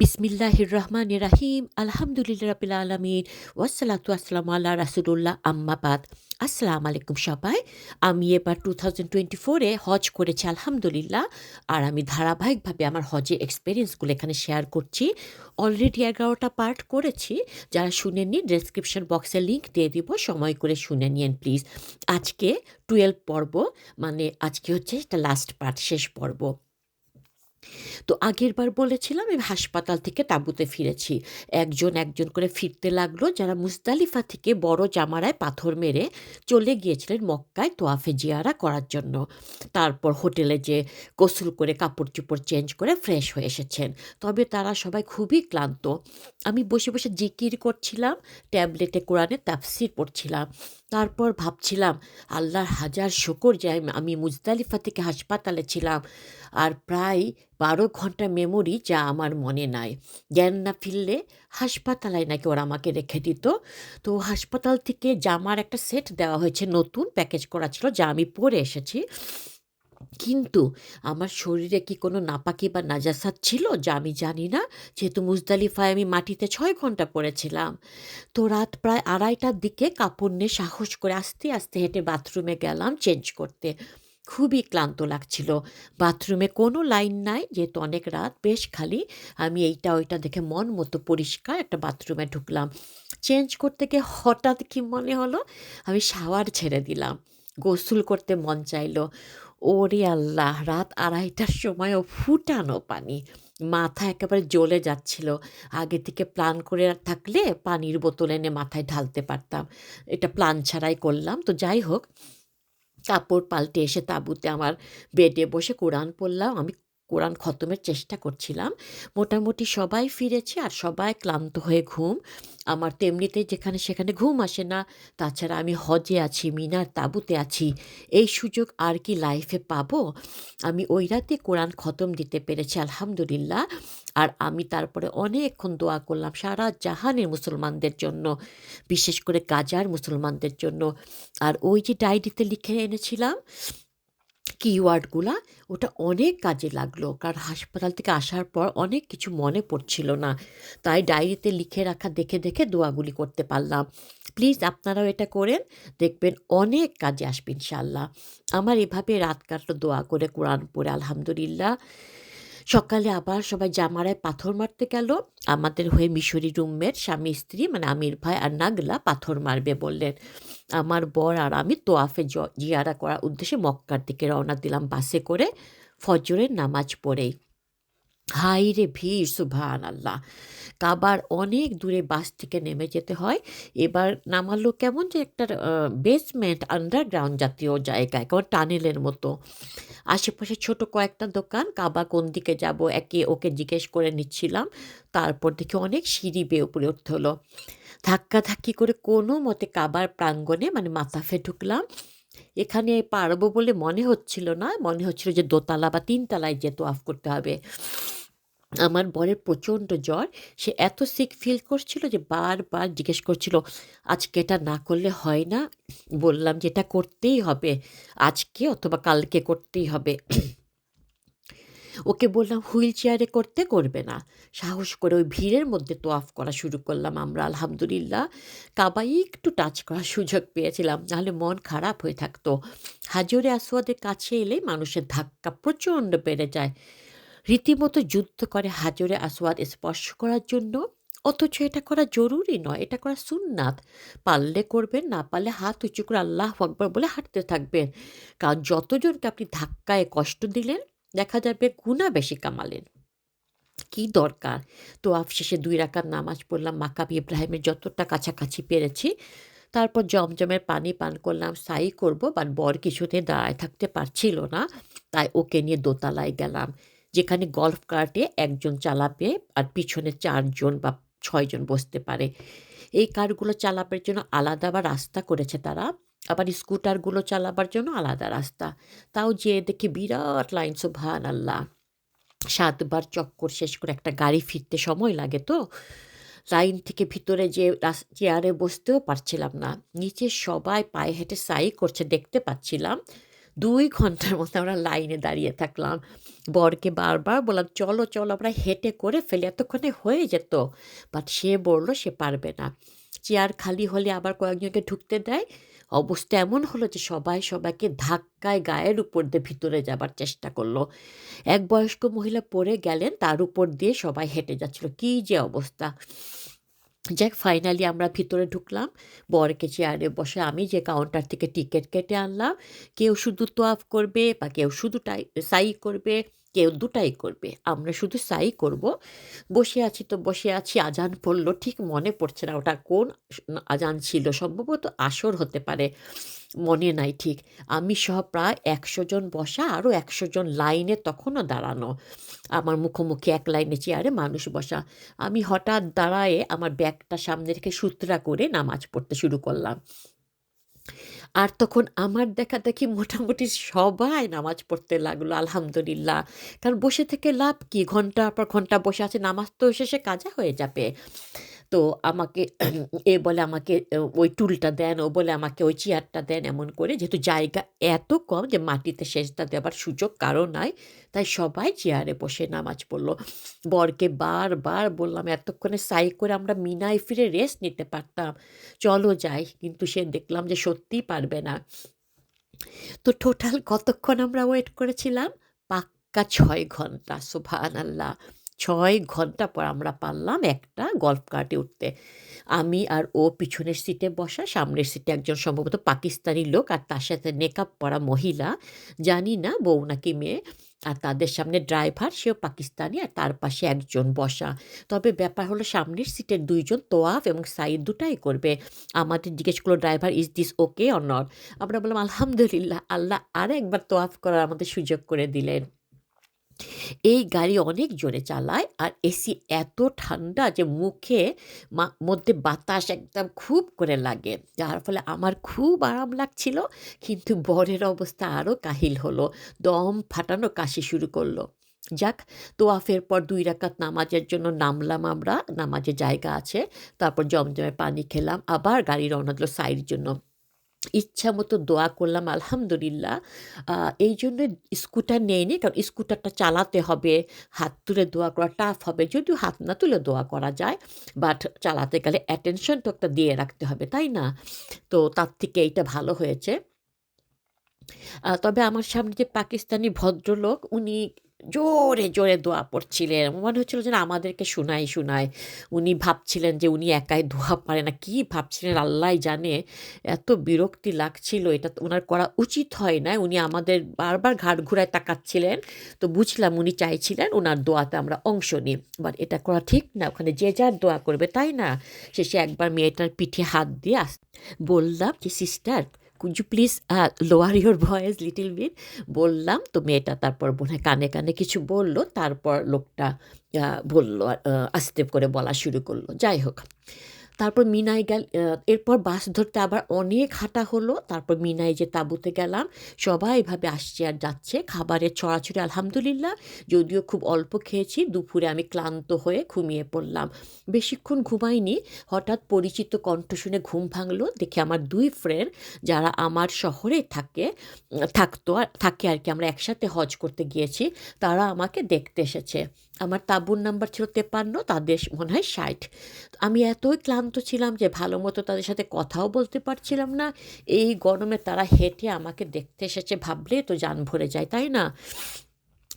বিসমিল্লাহির রহমান রাহিম আলহামদুলিল্লাহ রাবিল আলমিন ওয়াসালাতু আসসালাম আল্লাহ রাসুলুল্লাহ আম্মাবাদ আসসালাম আলাইকুম সবাই। আমি এবার টু থাউজেন্ড টোয়েন্টি ফোরে হজ করেছি, আলহামদুলিল্লাহ। আর আমি ধারাবাহিকভাবে আমার হজের এক্সপিরিয়েন্সগুলো এখানে শেয়ার করছি। অলরেডি এগারোটা পার্ট করেছি। যারা শুনেননি ডেসক্রিপশন বক্সে লিঙ্ক দিয়ে দিব। সময় করে শুনে নিন প্লিজ আজকে টুয়েলভ পর্ব মানে আজকে হচ্ছে এটা লাস্ট পার্ট শেষ পর্ব। তো আগের বার বলেছিলাম, আমি হাসপাতাল থেকে তাঁবুতে ফিরেছি। একজন একজন করে ফিরতে লাগল, যারা মুজদালিফা থেকে বড় জামারায় পাথর মেরে চলে গিয়েছিলেন মক্কায় তোয়াফে জিয়ারা করার জন্য। তারপর হোটেলে যে গোসল করে কাপড় চোপড় চেঞ্জ করে ফ্রেশ হয়ে এসেছেন। তবে তারা সবাই খুবই ক্লান্ত। আমি বসে বসে জিকির করছিলাম, ট্যাবলেটে কোরআনে তাফসির পড়ছিলাম। তারপর ভাবছিলাম, আল্লাহর হাজার শকর যে আমি মুজদালিফা থেকে হাসপাতালে ছিলাম। আর প্রায় বারো ঘণ্টা মেমোরি যা আমার মনে নাই। জ্ঞান না ফিরলে হাসপাতালায় নাকি ওরা আমাকে রেখে দিত। তো হাসপাতাল থেকে জামার একটা সেট দেওয়া হয়েছে, নতুন প্যাকেজ করা ছিল, যা আমি পরে এসেছি। কিন্তু আমার শরীরে কি কোনো নাপাকি বা নাজাসাত ছিল, যা আমি জানি না? যেহেতু মুজদালিফায় আমি মাটিতে ছয় ঘণ্টা পড়েছিলাম। তো রাত প্রায় আড়াইটার দিকে কাপড় নিয়ে সাহস করে আস্তে আস্তে হেঁটে বাথরুমে গেলাম চেঞ্জ করতে। খুবই ক্লান্ত লাগছিল। বাথরুমে কোনো লাইন নাই, যেহেতু অনেক রাত, বেশ খালি। আমি এইটা ওইটা দেখে মন মতো পরিষ্কার একটা বাথরুমে ঢুকলাম। চেঞ্জ করতে গিয়ে হঠাৎ কি মনে হলো? আমি শাওয়ার ছেড়ে দিলাম। গোসল করতে মন চাইলো। ওরে আল্লাহ, রাত আড়াইটার সময়ও ফুটানো পানি। মাথা একেবারে জ্বলে যাচ্ছিল। আগে থেকে প্ল্যান করে থাকলে পানির বোতল এনে মাথায় ঢালতে পারতাম। এটা প্ল্যান ছাড়াই করলাম, তো যাই হোক। কাপড় পাল্টে এসে তাঁবুতে আমার বেডে বসে কোরআন পড়লাম। আমি কোরআন খতমের চেষ্টা করছিলাম। মোটামুটি সবাই ফিরেছে আর সবাই ক্লান্ত হয়ে ঘুম। আমার তেমনিতে যেখানে সেখানে ঘুম আসে না। তাছাড়া আমি হজে আছি, মিনার তাঁবুতে আছি। এই সুযোগ আর কি লাইফে পাবো? আমি ওই রাতে কোরআন খতম দিতে পেরেছি, আলহামদুলিল্লাহ। আর আমি তারপরে অনেকক্ষণ দোয়া করলাম সারা জাহানের মুসলমানদের জন্য, বিশেষ করে গাজার মুসলমানদের জন্য। আর ওই যে ডায়েরিতে লিখে এনেছিলাম কিওয়ার্ডগুলা ওটা অনেক কাজে লাগল। কারণ হাসপাতাল থেকে আসার পর অনেক কিছু মনে পড়ছিল না। তাই ডায়েরিতে লিখে রাখা, দেখে দেখে দোয়াগুলি করতে পারলাম। প্লিজ আপনারাও এটা করেন, দেখবেন অনেক কাজে আসবে ইনশাল্লাহ আমার এভাবে রাত কাটলো দোয়া করে কোরআন পড়ে, আলহামদুলিল্লাহ। সকালে আবার সবাই জামারায় পাথর মারতে গেল। আমাদের হয়ে মিশরি রুমমেট, স্বামী, স্ত্রী মানে আমির ভাই আর নাগলা পাথর মারবে বললেন। আমার বর আর আমি তোয়াফে জিয়ারা করার উদ্দেশ্যে মক্কার দিকে রওনা দিলাম বাসে করে ফজরের নামাজ পড়েই। হাই রে ভিড় সুভান আল্লাহ কাবার অনেক দূরে বাস থেকে নেমে যেতে হয়। এবার নামালো কেমন যে একটা বেসমেন্ট আন্ডারগ্রাউন্ড জাতীয় জায়গায় কেমন টানেলের মতো। আশেপাশে ছোট কয়েকটা দোকান, কাবা কোন দিকে যাব, একে ওকে জিজ্ঞেস করে নিচ্ছিলাম। তারপর দেখি অনেক সিঁড়ি বেয়ে উপরে উঠতে হলো। ধাক্কাধাক্কি করে কোনো মতে কাবার প্রাঙ্গণে মানে মাথাফে ঢুকলাম। এখানে পারব বলে মনে হচ্ছিল না, মনে হচ্ছিল যে দোতলা বা তিনতলায় যেত অফ করতে হবে। আমার বরের প্রচণ্ড জ্বর, সে এত সিক ফিল করছিল যে বারবার জিজ্ঞেস করছিল, আজকে এটা না করলে হয় না? বললাম যে, এটা করতেই হবে, আজকে অথবা কালকে করতেই হবে। ওকে বললাম, হুইল চেয়ারে করতে করবে না। সাহস করে ওই ভিড়ের মধ্যে তো অফ করা শুরু করলাম আমরা, আলহামদুলিল্লাহ। কাবাই একটু টাচ করার সুযোগ পেয়েছিলাম, নাহলে মন খারাপ হয়ে থাকতো। হাজরে আসোয়াদের কাছে এলে মানুষের ধাক্কা প্রচণ্ড বেড়ে যায়। রীতিমতো যুদ্ধ করে হাজরে আসওয়াদ স্পর্শ করার জন্য, অথচ এটা করা জরুরি নয়, এটা করা সুন্নাত। পারলে করবেন, না পারলে হাত উঁচু করে আল্লাহ আকবর বলে হাঁটতে থাকবেন। কারণ যতজনকে আপনি ধাক্কায় কষ্ট দিলেন, দেখা যাবে গুণা বেশি কামালেন। কি দরকার? তো আফশেষে দুই রাকার নামাজ পড়লাম, মাকাবি ইব্রাহিমের যতটা কাছাকাছি পেরেছি, তারপর জমজমের পানি পান করলাম সাই করব বাট বর কিছুতে দাঁড়ায় থাকতে পারছিল না, তাই ওকে নিয়ে দোতলায় গেলাম। যেখানে গল্ফ কার্টে একজন চালাবে আর পিছনে চারজন বা ছয়জন বসতে পারে। এই কারগুলো চালাবার জন্য আলাদা বা রাস্তা করেছে তারা, আবার স্কুটারগুলো চালাবার জন্য আলাদা রাস্তা। তাও যে দেখি বিরাট লাইন সুভান আল্লাহ সাতবার চক্কর শেষ করে একটা গাড়ি ফিরতে সময় লাগে তো। লাইন থেকে ভিতরে যে চেয়ারে বসতেও পারছিলাম না। নিচে সবাই পায়ে হেঁটে সাই করছে, দেখতে পাচ্ছিলাম। দুই ঘণ্টার মতো আমরা লাইনে দাঁড়িয়ে থাকলাম। বরকে বারবার বললাম, চলো চলো। আমরা হেঁটে করে ফেলে, এতক্ষণে হয়ে যেত। বাট সে বলল, সে পারবে না। চেয়ার খালি হলে আবার কয়েকজনকে ঢুকতে দেয়। অবস্থা এমন হলো যে সবাই সবাইকে ধাক্কায় গায়ের উপর দিয়ে ভিতরে যাবার চেষ্টা করল। এক বয়স্ক মহিলা পড়ে গেলেন, তার উপর দিয়ে সবাই হেঁটে যাচ্ছিল। কী যে অবস্থা! যাক ফাইনালি আমরা ভিতরে ঢুকলাম। বরকে চেয়ারে বসে আমি যে কাউন্টার থেকে টিকিট কেটে আনলাম, কেউ শুধু তোয়াফ করবে বা কেউ শুধু টাই, সাই করবে, কেউ দুটাই করবে। আমরা শুধু সাই করব। বসে আছি তো বসে আছি, আজান পড়ল। ঠিক মনে পড়ছে না ওটা কোন আজান ছিল, সম্ভবত আসর হতে পারে। মনে নাই ঠিক। আমি সহ প্রায় একশো জন বসা আরও একশো জন লাইনে তখনও দাঁড়ানো। আমার মুখোমুখি এক লাইনে চেয়ারে মানুষ বসা। আমি হঠাৎ দাঁড়ায়ে আমার ব্যাগটা সামনে রেখে সূত্রা করে নামাজ পড়তে শুরু করলাম। আর তখন আমার দেখা দেখি মোটামুটি সবাই নামাজ পড়তে লাগল, আলহামদুলিল্লাহ। কারণ বসে থেকে লাভ কি? ঘণ্টা পর ঘণ্টা বসে আছে, নামাজ তো শেষে কাজা হয়ে যাবে। তো আমাকে এ বলে আমাকে ওই টুলটা দেন, ও বলে আমাকে ওই চেয়ারটা দেন এমন করে, যেহেতু জায়গা এত কম যে মাটিতে সেজদা দেওয়ার সুযোগ কারও নাই, তাই সবাই চেয়ারে বসে নামাজ পড়ল। বরকে বারবার বললাম, এতক্ষণে সাই করে আমরা মিনায় ফিরে রেস্ট নিতে পারতাম। চলো যাই। কিন্তু সে দেখলাম যে সত্যিই পারবে না। তো টোটাল কতক্ষণ আমরা ওয়েট করেছিলাম? পাক্কা ছয় ঘণ্টা সুভান আল্লাহ ছয় ঘণ্টা পর আমরা পারলাম একটা গল্ফ কার্টে উঠতে। আমি আর ও পিছনের সিটে বসা, সামনের সিটে একজন সম্ভবত পাকিস্তানি লোক আর তার সাথে নেকাপ পরা মহিলা। জানি না, বউ নাকি মেয়ে। আর তাদের সামনে ড্রাইভার, সেও পাকিস্তানি আর তার পাশে একজন বসা। তবে ব্যাপার হলো সামনের সিটের দুইজন তোয়াফ এবং সাইড দুটাই করবে। আমাদের জিজ্ঞেস করল, driver is this okay or not আমরা বললাম, আলহামদুলিল্লাহ, আল্লাহ আর একবার তোয়াফ করার আমাদের সুযোগ করে দিলেন। এই গাড়ি অনেক জোরে চালায় আর এসি এত ঠান্ডা যে মুখে মধ্যে বাতাস একদম খুব করে লাগে। যার ফলে আমার খুব আরাম লাগছিল, কিন্তু বরের অবস্থা আরও কাহিল হলো, দম ফাটানো কাশি শুরু করল। যাক, তোয়াফের পর দুই রাকাত নামাজের জন্য নামলাম আমরা নামাজের জায়গা আছে, তারপর জমজমে পানি খেলাম, আবার গাড়ি রওনা দিল সাইড জন্য। ইচ্ছা মতো দোয়া করলাম, আলহামদুলিল্লাহ। এই জন্য স্কুটার নেয়নি কারণ স্কুটারটা চালাতে হবে, হাত তুলে দোয়া করা টাফ হবে, যদিও হাত না তুলে দোয়া করা যায় বাট চালাতে গেলে অ্যাটেনশন তো একটা দিয়ে রাখতে হবে, তাই না? তো তার থেকে এইটা ভালো হয়েছে। তবে আমার সামনে যে পাকিস্তানি ভদ্রলোক, উনি জোরে জোরে দোয়া পড়ছিলেন। মনে হচ্ছিল যেন আমাদেরকে শোনাই শোনায়। উনি ভাবছিলেন যে উনি একাই দোয়া পারে না। কি ভাবছিলেন আল্লাহ জানে। এত বিরক্তি লাগছিল। এটা ওনার করা উচিত হয় না উনি আমাদের বারবার ঘাট ঘুরায় তাকাচ্ছিলেন। তো বুঝলাম উনি চাইছিলেন ওনার দোয়াতে আমরা অংশ নিই। বাট এটা করা ঠিক না। ওখানে যে যার দোয়া করবে, তাই না? শেষে একবার মেয়েটার পিঠে হাত দিয়ে বললাম যে, sister could you please lower your voice little bit বললাম, তো মেয়েটা তারপর বোনে কানে কানে কিছু বলল, তারপর লোকটা বলল আস্তে করে বলা শুরু করল। যাই হোক। তারপর মিনায় গেল এরপর বাস ধরতে আবার অনেক হাঁটা হলো। তারপর মিনায় যে তাঁবুতে গেলাম, সবাই এভাবে আসছে আর যাচ্ছে। খাবারের ছড়াছড়ি, আলহামদুলিল্লাহ। যদিও খুব অল্প খেয়েছি, দুপুরে আমি ক্লান্ত হয়ে ঘুমিয়ে পড়লাম। বেশিক্ষণ ঘুমাইনি। হঠাৎ পরিচিত কণ্ঠ শুনে ঘুম ভাঙলো। দেখে আমার দুই ফ্রেন্ড যারা আমার শহরে থাকে, থাকতো আর, থাকে আর কি, আমরা একসাথে হজ করতে গিয়েছি, তারা আমাকে দেখতে এসেছে। আমার তাঁবুর নাম্বার ছিল তেপান্ন, তাদের মনে হয় ষাট। আমি এতই ক্লান্ত ছিলাম যে ভালো মতো তাদের সাথে কথাও বলতে পারছিলাম না। এই গরমে তারা হেঁটে আমাকে দেখতে এসেছে ভাবলে তো যান ভরে যায়, তাই না?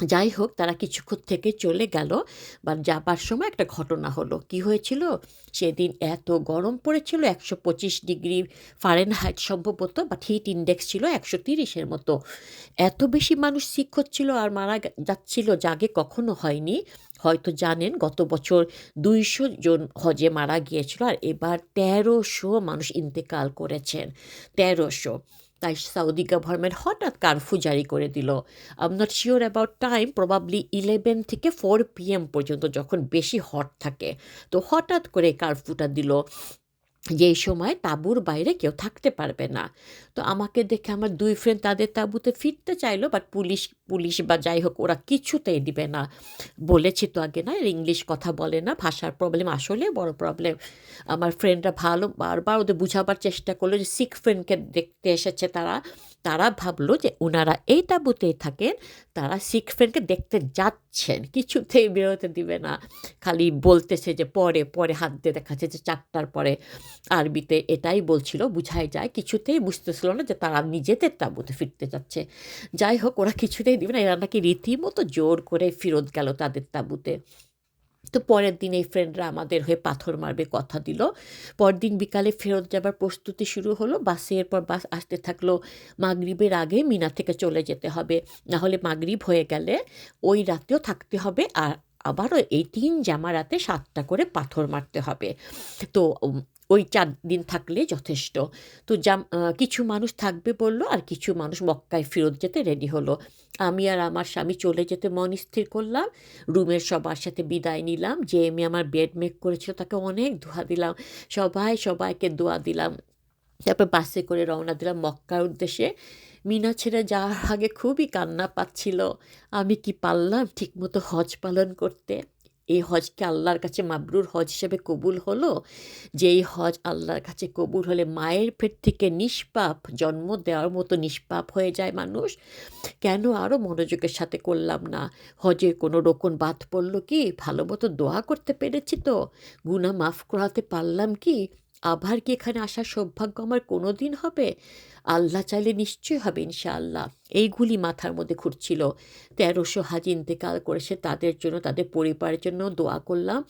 যাই হোক তারা কিছুক্ষণ থেকে চলে গেল। বা যাবার সময় একটা ঘটনা হলো। কি হয়েছিল? সেদিন এত গরম পড়েছিল, একশো পঁচিশ ডিগ্রি ফারেনহাইট সম্ভবত, বাট হিট ইন্ডেক্স ছিল একশো তিরিশের মতো। এত বেশি মানুষ শিখ হচ্ছিল আর মারা যাচ্ছিল জাগে কখনো হয়নি। হয়তো জানেন, গত বছর দুইশো জন হজে মারা গিয়েছিল আর এবার তেরোশো মানুষ ইন্তেকাল করেছেন। তেরোশো। তাই সাউদি গভর্নমেন্ট হঠাৎ কারফিউ জারি করে দিল। I'm not sure about time probably eleven থেকে ফোর পিএম পর্যন্ত যখন বেশি হট থাকে। তো হঠাৎ করে কারফিউটা দিল। যেই সময় তাঁবুর বাইরে কেউ থাকতে পারবে না। তো আমাকে দেখে আমার দুই ফ্রেন্ড তাদের তাঁবুতে ফিরতে চাইলো বাট পুলিশ পুলিশ বা যাই হোক, ওরা কিছুতেই দিবে না। বলেছি, তো আগে না ইংলিশ কথা বলে না, ভাষার প্রবলেম আসলে বড় প্রবলেম আমার ফ্রেন্ডরা ভালো, বারবার ওদের বুঝাবার চেষ্টা করল যে শিখ ফ্রেন্ডকে দেখতে এসেছে তারা। তারা ভাবলো যে ওনারা এই তাঁবুতেই থাকেন, তারা শিখ ফ্রেন্ডকে দেখতে যাচ্ছেন। কিছুতেই বেরোতে দিবে না। খালি বলতেছে যে পরে পরে হাত দিয়ে দেখাচ্ছে যে চারটার পরে। আরবিতে এটাই বলছিল, বুঝাই যায়। কিছুতেই বুঝতেছিল না যে তারা নিজেদের তাঁবুতে ফিরতে যাচ্ছে। যাই হোক, ওরা কিছুতেই দিবে না। এরা নাকি রীতিমতো জোর করে ফেরত গেল তাদের তাঁবুতে। তো পরের দিন এই ফ্রেন্ডরা আমাদের হয়ে পাথর মারবে, কথা দিল। পরদিন বিকালে ফেরত যাবার প্রস্তুতি শুরু হলো। বাসে এরপর বাস আসতে থাকল মাগরিবের আগে, মিনা থেকে চলে যেতে হবে। নাহলে মাগরিব হয়ে গেলে ওই রাতেও থাকতে হবে আর আবারও এই তিন জামা রাতে সাতটা করে পাথর মারতে হবে। তো ওই চার দিন থাকলে যথেষ্ট। তো জাম কিছু মানুষ থাকবে বলল আর কিছু মানুষ মক্কায় ফেরত যেতে রেডি হলো। আমি আর আমার স্বামী চলে যেতে মন স্থির করলাম। রুমের সবার সাথে বিদায় নিলাম। যে এমনি আমার বেড মেক করেছিল তাকে অনেক দোয়া দিলাম। সবাই সবাইকে দোয়া দিলাম। তারপর বাসে করে রওনা দিলাম মক্কার উদ্দেশ্যে। মিনা ছেড়ে যাওয়ার আগে খুবই কান্না পাচ্ছিল। আমি কি পারলাম ঠিকমতো হজ পালন করতে? এই হজকে আল্লাহর কাছে মাবরুর হজ হিসেবে কবুল হলো? যে এই হজ আল্লাহর কাছে কবুল হলে মায়ের পেট থেকে নিষ্পাপ, জন্ম দেওয়ার মতো নিষ্পাপ হয়ে যায় মানুষ? কেন আরও মনোযোগের সাথে করলাম না? হজে কোনো রকম বাদ পড়ল কি? ভালো মতো দোয়া করতে পেরেছি তো? গুণা মাফ করাতে পারলাম কি? আবার কি এখানে আসার সৌভাগ্য আমার কোনো দিন হবে? আল্লাহ চাইলে নিশ্চয়ই হবে, ইনশাআল্লাহ। এইগুলি মাথার মধ্যে ঘুরছিল। তেরোশো হাজি ইন্তেকাল করেছে তাদের জন্য, তাদের পরিবারের জন্য দোয়া করলাম।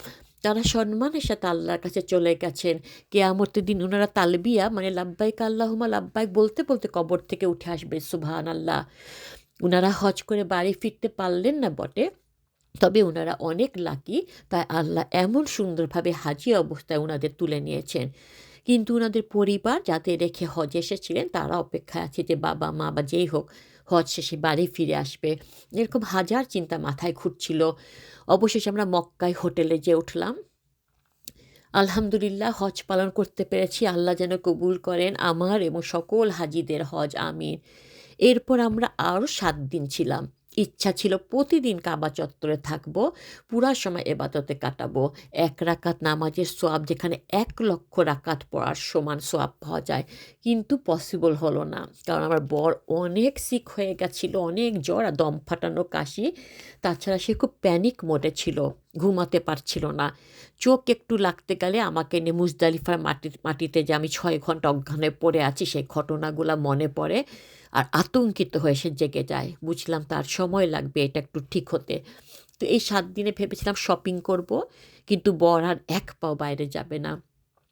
তারা সম্মানের সাথে আল্লাহর কাছে চলে গেছেন। কেয়ামতের দিন ওনারা তালবিয়া মানে লাব্বাইক আল্লাহমা লাব্বাইক বলতে বলতে কবর থেকে উঠে আসবে সুবাহান আল্লাহ ওনারা হজ করে বাড়ি ফিরতে পারলেন না বটে। তবে ওনারা অনেক লাকি তাই আল্লাহ এমন সুন্দরভাবে হাজি অবস্থায় ওনাদের তুলে নিয়েছেন। কিন্তু ওনাদের পরিবার যাতে রেখে হজ এসেছিলেন, তারা অপেক্ষায় আছে যে বাবা, মা বা যেই হোক, হজ শেষে বাড়ি ফিরে আসবে। এরকম হাজার চিন্তা মাথায় ঘুরছিল। অবশেষে আমরা মক্কায় হোটেলে যে উঠলাম। আলহামদুলিল্লাহ, হজ পালন করতে পেরেছি। আল্লাহ যেন কবুল করেন আমার এবং সকল হাজিদের হজ, আমিন। এরপর আমরা আরও সাত দিন ছিলাম। ইচ্ছা ছিল প্রতিদিন কাবা চত্বরে থাকব, পুরা সময় এবাদতে কাটাবো। এক রাকাত নামাজের সোয়াব যেখানে এক লক্ষ রাকাত পড়ার সমান সোয়াব পাওয়া যায়, কিন্তু পসিবল হলো না। কারণ আমার বর অনেক সিক হয়ে গেছিল, অনেক জ্বর আর দম ফাটানো কাশি। তাছাড়া সে খুব প্যানিক মোডে ছিল, ঘুমাতে পারছিল না। চোখ একটু লাগতে গেলে আমাকে নিয়ে মুজদালিফার মাটি মাটিতে যে আমি ছয় ঘণ্টা অজ্ঞানে পড়ে আছি, সেই ঘটনাগুলো মনে পড়ে। আর আতঙ্কিত হয়ে সে জেগে যায়। বুঝলাম তার সময় লাগবে, এটা একটু ঠিক হতে। তো এই সাত দিনে ভেবেছিলাম শপিং করব, কিন্তু বর আর এক পাও বাইরে যাবে না।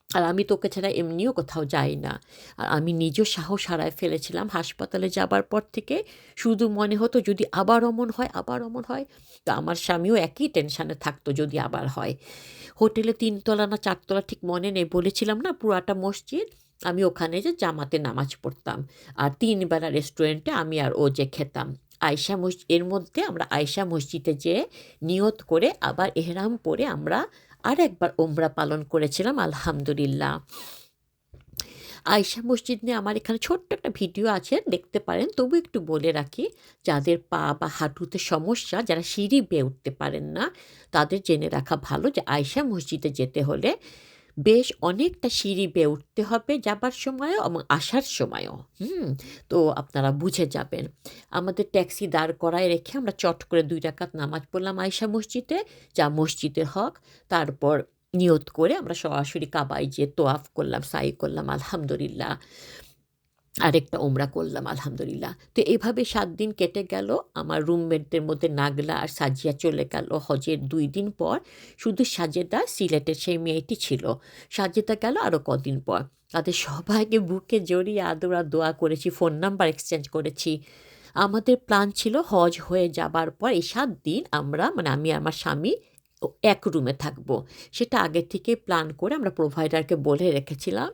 আর আমি তোকে ছাড়া এমনিও কোথাও যাই না। আর আমি নিজেও সাহস হারায় ফেলেছিলাম হাসপাতালে যাবার পর থেকে। শুধু মনে হতো যদি আবার অমন হয়, আবার অমন হয়, তো আমার স্বামীও একই টেনশানে থাকতো যদি আবার হয়। হোটেলে তিনতলা না চারতলা ঠিক মনে নেই, বলেছিলাম না পুরাটা মসজিদ আমি ওখানে যে জামাতে নামাজ পড়তাম। আর তিন বেলা রেস্টুরেন্টে আমি আর ও যে খেতাম। আয়সা মসজিদ এর মধ্যে আমরা আয়সা মসজিদে যেয়ে নিয়ত করে আবার এহরাম পরে আমরা আর একবার ওমরা পালন করেছিলাম, আলহামদুলিল্লাহ। আয়সা মসজিদ নিয়ে আমার এখানে ছোট্ট একটা ভিডিও আছে, দেখতে পারেন। তবু একটু বলে রাখি, যাদের পা বা হাঁটুতে সমস্যা, যারা সিঁড়ি বেয়ে উঠতে পারেন না, তাদের জেনে রাখা ভালো যে আয়সা মসজিদে যেতে হলে বেশ অনেকটা সিঁড়ি বেয়ে উঠতে হবে যাবার সময়ও এবং আসার সময়ও। হুম, তো আপনারা বুঝে যাবেন। আমাদের ট্যাক্সি দাঁড় করায় রেখে আমরা চট করে দুই রাকাত নামাজ পড়লাম আয়সা মসজিদে, যা মসজিদের হক। তারপর নিয়ত করে আমরা সরাসরি কাবাই যে তোয়াফ করলাম, সাই করলাম, আলহামদুলিল্লাহ। আরেকটা ওমরা করলাম, আলহামদুলিল্লাহ। তো এভাবে সাত দিন কেটে গেল, আমার রুমমেটদের মধ্যে নাগলা আর সাজিয়া চলে গেল হজের দুই দিন পর। শুধু সাজেদা, সিলেটের সেই মেয়েটি ছিল। সাজেদা গেল আরও কদিন পর। তাদের সবাইকে বুকে জড়িয়ে আদরা দোয়া করেছি ফোন নাম্বার এক্সচেঞ্জ করেছি। আমাদের প্ল্যান ছিল হজ হয়ে যাবার পর এই সাত দিন আমরা মানে আমি আমার স্বামী, এক রুমে থাকব। সেটা আগে থেকে প্ল্যান করে আমরা প্রোভাইডারকে বলে রেখেছিলাম।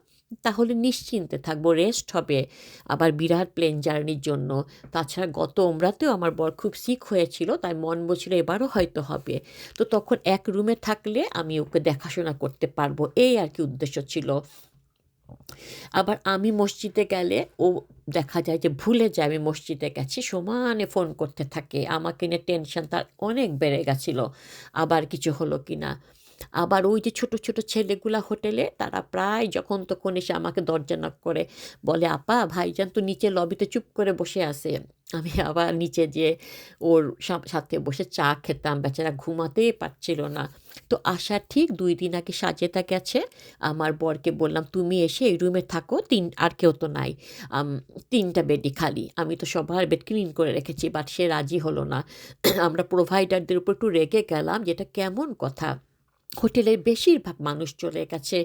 নিশ্চিন্তে থাকব রেস্ট হবে আবার বিরাট প্লেন জার্নির জন্য। তাছাড়া গত ওমরাতেও আমার বর খুব সিক হয়েছিল, তাই মন বলছিল এবারও হয়তো হবে। তো তখন এক রুমে থাকলে আমি ওকে দেখাশোনা করতে পারব, এই আর কি উদ্দেশ্য ছিল। আবার আমি মসজিদে গেলে ও দেখা যায় যে ভুলে যায় আমি মসজিদে গেছি, সমানে ফোন করতে থাকে। আমাকে নিয়ে টেনশন তার অনেক বেড়ে গেছিল, আবার কিছু হলো কি না আবার ওই যে ছোট, ছোট ছেলেগুলা হোটেলে তারা প্রায় যখন তখন এসে আমাকে দরজা নক করে বলে, "আপা ভাইজান তো নিচে লবিতে চুপ করে বসে আছে।" আমি আবার নিচে যেয়ে ওর সাথে বসে চা খেতাম। বেচারা ঘুমাতেই পারছিল না। তো আসার ঠিক দুই দিন আগে সাজেদা গেছে। আমার বরকে বললাম, "তুমি এসে এই রুমে থাকো। তিন আর কেউ তো নাই। ৩ বেডই খালি। আমি তো সবার বেড ক্লিন করে রেখেছি।" বাট সে রাজি হলো না। আমরা প্রোভাইডারদের উপর একটু রেগে গেলাম যেটা কেমন কথা? হোটেলের বেশিরভাগ মানুষ চলে গেছে।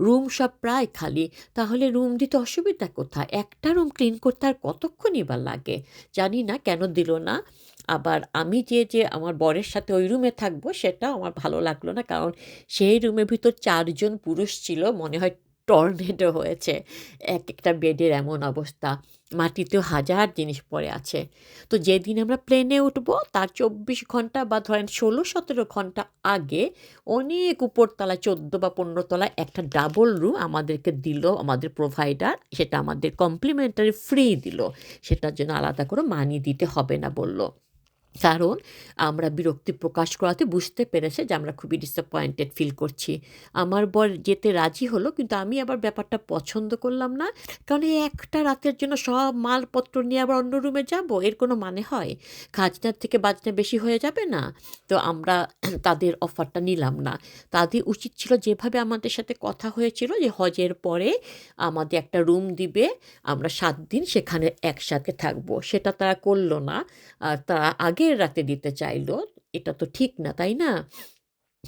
রুম সব প্রায় খালি। তাহলে রুম দিতে অসুবিধা কোথায়? একটা রুম ক্লিন করতে আর কতক্ষণই বা লাগে?" জানি না কেন দিল না। আবার আমি যে, যে আমার বরের সাথে ওই রুমে থাকব সেটাও আমার ভালো লাগল না। কারণ সেই রুমের ভিতর চারজন পুরুষ ছিল। মনে হয় টর্নেডো হয়েছে। এক একটা বেডের এমন অবস্থা। মাটিতেও হাজার জিনিস পড়ে আছে। তো যেদিন আমরা প্লেনে উঠবো, তার ২৪ ঘণ্টা বা ধরেন ১৬-১৭ ঘণ্টা আগে অনেক উপরতলায় ১৪ বা ১৫ তলায় একটা ডাবল রুম আমাদেরকে দিল, আমাদের প্রোভাইডার। সেটা আমাদের কমপ্লিমেন্টারি ফ্রি দিল। সেটার জন্য আলাদা করে মানি দিতে হবে না বলল। কারণ আমরা বিরক্তি প্রকাশ করাতে বুঝতে পেরেছে যে আমরা খুবই ডিসঅ্যাপয়েন্টেড ফিল করছি। আমার বর যেতে রাজি হলো কিন্তু আমি আবার ব্যাপারটা পছন্দ করলাম না। কারণ এই একটা রাতের জন্য সব মালপত্র নিয়ে আবার অন্য রুমে যাব, এর কোনো মানে হয়? খাজনার থেকে বাজনা বেশি হয়ে যাবে না? তো আমরা তাদের অফারটা নিলাম না। তাদের উচিত ছিল যেভাবে আমাদের সাথে কথা হয়েছিল যে হজের পরে আমাদের একটা রুম দিবে, আমরা সাত দিন সেখানে একসাথে থাকব। সেটা তারা করল না। তারা আগের রাতে দিতে চাইল। এটা তো ঠিক না, তাই না?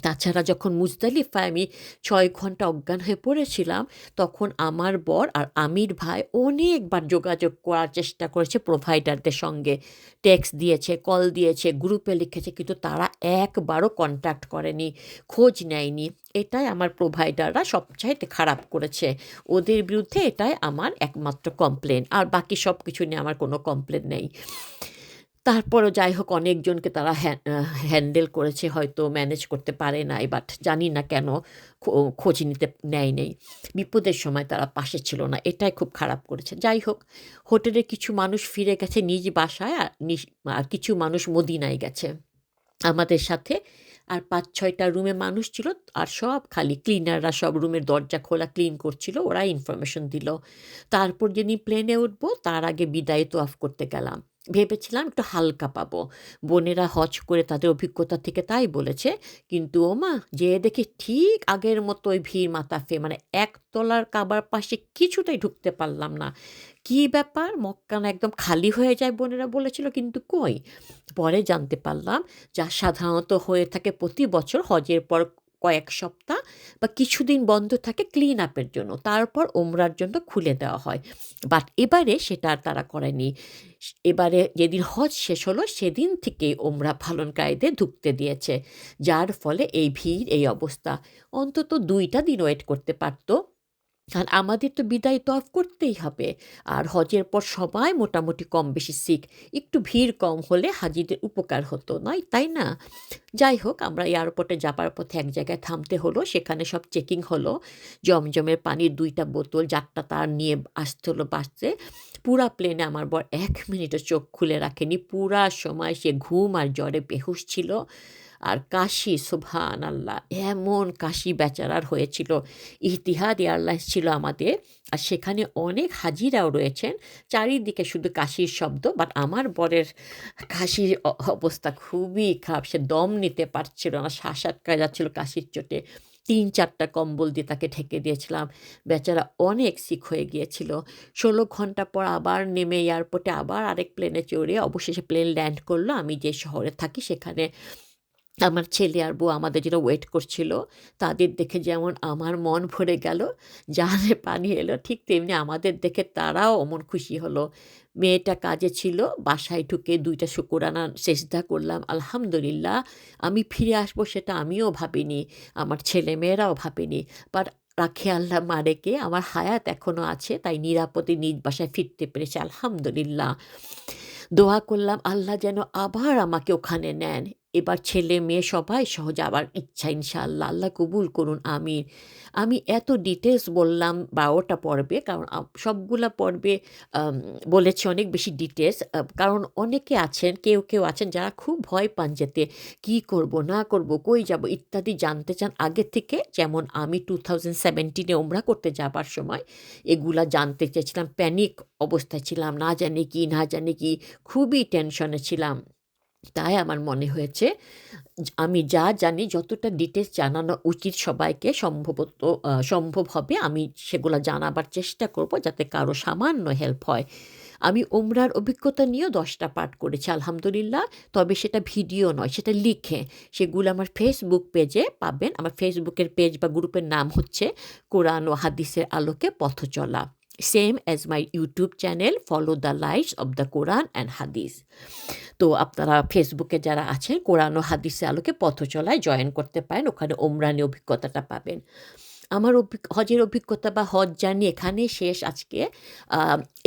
তাছাড়া যখন মুজদালিফায় আমি ছয় ঘণ্টা অজ্ঞান হয়ে পড়েছিলাম, তখন আমার বর আর আমির ভাই অনেকবার যোগাযোগ করার চেষ্টা করেছে প্রোভাইডারদের সঙ্গে। টেক্সট দিয়েছে, কল দিয়েছে, গ্রুপে লিখেছে কিন্তু তারা একবারও কন্ট্যাক্ট করেনি, খোঁজ নেয়নি। এটাই আমার প্রোভাইডাররা সবচাইতে খারাপ করেছে। ওদের বিরুদ্ধে এটাই আমার একমাত্র কমপ্লেন। আর বাকি সব কিছু নিয়ে আমার কোনো কমপ্লেন নেই। তারপরও যাই হোক অনেকজনকে তারা হ্যান্ডেল করেছে, হয়তো ম্যানেজ করতে পারে নাই। বাট জানি না কেন খোঁজ নিতে নেয় নাই। বিপদের সময় তারা পাশে ছিল না। এটাই খুব খারাপ করেছে। যাই হোক হোটেলে কিছু মানুষ ফিরে গেছে নিজ বাসায়, আর আর কিছু মানুষ মদিনায় গেছে। আমাদের সাথে আর পাঁচ ছয়টা রুমে মানুষ ছিল, আর সব খালি। ক্লিনাররা সব রুমের দরজা খোলা ক্লিন করছিল। ওরাই ইনফরমেশন দিল। তারপর যেদিন প্লেনে উঠবো, তার আগে বিদায়ী অফ করতে গেলাম। ভেবেছিলাম একটু হালকা পাবো। বোনেরা হজ করে তাদের অভিজ্ঞতা থেকে তাই বলেছে। কিন্তু ওমা যেয়ে দেখি ঠিক আগের মতোই ভিড় মাতাফে মানে একতলার কাবার পাশে কিছুতেই ঢুকতে পারলাম না। কী ব্যাপার? মক্কা না একদম খালি হয়ে যায় বোনেরা বলেছিল, কিন্তু কই? পরে জানতে পারলাম, যা সাধারণত হয়ে থাকে প্রতি বছর হজের পর কয়েক সপ্তাহ বা কিছুদিন বন্ধ থাকে ক্লিন আপের জন্য। তারপর ওমরার জন্য খুলে দেওয়া হয়। বাট এবারে সেটা আর তারা করেনি। এবারে যেদিন হজ শেষ হলো সেদিন থেকে ওমরা পালনকারীদের ঢুকতে দিয়েছে। যার ফলে এই ভিড়, এই অবস্থা। অন্তত দুইটা দিন ওয়েট করতে পারত। আর আমাদের তো বিদায় তওয়াফ করতেই হবে। আর হজের পর সবাই মোটামুটি কম বেশি শিখ। একটু ভিড় কম হলে হাজিদের উপকার হতো, নয় তাই না? যাই হোক আমরা এয়ারপোর্টে যাবার পথে এক জায়গায় থামতে হলো। সেখানে সব চেকিং হলো। জমজমের পানির দুইটা বোতল, ৪ টা তার নিয়ে আসতে হলো বাসে। পুরা প্লেনে আমার বর এক মিনিটও চোখ খুলে রাখেনি। পুরা সময় সে ঘুম আর জ্বরে বেহুশ ছিল। আর কাশি, সুবহানাল্লাহ! এমন কাশি বেচারার হয়েছিল। ইতিহাদ এয়ারলাইন্স ছিল আমাদের। আর সেখানে অনেক হাজিরাও রয়েছেন। চারিদিকে শুধু কাশির শব্দ। বাট আমার বরের কাশির অবস্থা খুবই খারাপ। সে দম নিতে পারছিল না। শ্বাস আটকায় যাচ্ছিল কাশির চোটে। তিন চারটা কম্বল দিয়ে তাকে ঢেকে দিয়েছিলাম। বেচারা অনেক সিক হয়ে গিয়েছিল। ১৬ ঘণ্টা পর আবার নেমে এয়ারপোর্টে আবার আরেক প্লেনে চড়ে অবশেষে প্লেন ল্যান্ড করল আমি যে শহরে থাকি সেখানে আমার ছেলে আর বউ আমাদের জন্য ওয়েট করছিল। তাদের দেখে যেমন আমার মন ভরে গেল, জানে পানি এলো ঠিক তেমনি আমাদের দেখে তারাও অমন খুশি হলো। মেয়েটা কাজে ছিল। বাসায় ঢুকে ২ টা শুকরানা সেজদা করলাম। আলহামদুলিল্লাহ আমি ফিরে আসব সেটা আমিও ভাবিনি। আমার ছেলেমেয়েরাও ভাবেনি। বাট রাখে আল্লাহ মারেকে আমার হায়াত এখনও আছে। তাই নিরাপদে নিজ বাসায় ফিরতে পেরেছে আলহামদুলিল্লাহ। দোয়া করলাম আল্লাহ যেন আবার আমাকে ওখানে নেন। এবার ছেলে মেয়ে সবাই সহ যাওয়ার ইচ্ছা ইনশাআল্লাহ আল্লাহ কবুল করুন আমিন। আমি এত ডিটেলস বললাম বারোটা পর্বে কারণ সবগুলা পর্বে আম, বলেছি অনেক বেশি ডিটেলস কারণ অনেকে আছেন কেউ কেউ আছেন যারা খুব ভয় পান যেতে কী করব না করব কই যাব ইত্যাদি জানতে চান। আগে থেকে যেমন আমি টু থাউজেন্ড সেভেন্টিনে ওমরা করতে যাবার সময় এগুলা জানতে চেয়েছিলাম প্যানিক অবস্থায় ছিলাম না জানি কি না জানি কি খুবই টেনশনে ছিলাম। তাই আমার মনে হয়েছে আমি যা জানি, যতটা ডিটেলস জানানো উচিত সবাইকে সম্ভবত সম্ভব হবে, আমি সেগুলো জানাবার চেষ্টা করব যাতে কারও সামান্য হেল্প হয়। আমি ওমরার অভিজ্ঞতা নিয়েও দশটা পাঠ করেছি, আলহামদুলিল্লাহ, তবে সেটা ভিডিও নয়, সেটা লিখে। সেগুলো আমার ফেসবুক পেজে পাবেন। আমার ফেসবুকের পেজ বা গ্রুপের নাম হচ্ছে কোরআন ও হাদিসের আলোকে পথ চলা same as my YouTube channel follow the life of the Quran and Hadith তো আপনারা ফেসবুকে যারা আছেন কোরআন ও হাদিসে আলোকে পথ চলায় জয়েন করতে পারেন, ওখানে ওমরানি অভিজ্ঞতাটা পাবেন। আমার হজের অভিজ্ঞতা বা হজ জানি এখানে শেষ আজকে।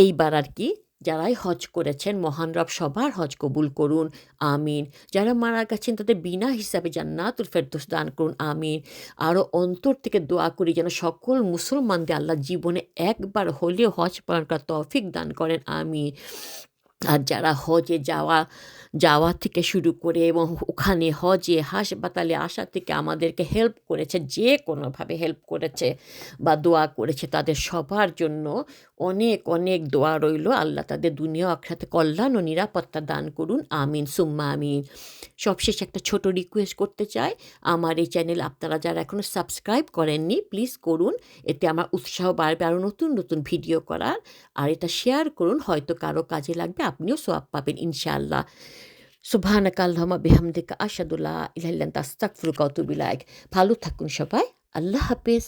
এইবার আর কি যারাই হজ করেছেন, মহান রব সবার হজ কবুল করুন, আমিন। যারা মারা গেছেন, তাদের বিনা হিসাবে জান্নাতুল ফেরদোস দান করুন, আমিন। আরও অন্তর থেকে দোয়া করি যেন সকল মুসলমানদের আল্লাহ জীবনে একবার হলেও হজ পালন করার তৌফিক দান করেন, আমিন। আর যারা হজে যাওয়া যাওয়া থেকে শুরু করে এবং ওখানে হজে হাসপাতালে আসা থেকে আমাদেরকে হেল্প করেছে, যে কোনোভাবে হেল্প করেছে বা দোয়া করেছে তাদের সবার জন্য অনেক অনেক দোয়া রইল। আল্লাহ তাদের দুনিয়া আখড়াতে কল্যাণ ও নিরাপত্তা দান করুন। আমিন, সুম্মা আমিন। সবশেষে একটা ছোট রিকোয়েস্ট করতে চাই। আমার এই চ্যানেল আপনারা যারা এখনও সাবস্ক্রাইব করেননি প্লিজ করুন। এতে আমার উৎসাহ বাড়বে আরও নতুন নতুন ভিডিও করার। আর এটা শেয়ার করুন। হয়তো কারও কাজে লাগবে আপনিও সোয়াব পাবেন ইনশাআল্লাহ সুবহানাকা আল্লাহুম্মা বিহামদিকা আশাদুল্লাহ লা ইলাহা ইল্লা আস্তাগফিরুকা ওয়া আতুবু ইলাইক ভালো থাকুন সবাই আল্লাহ হাফেজ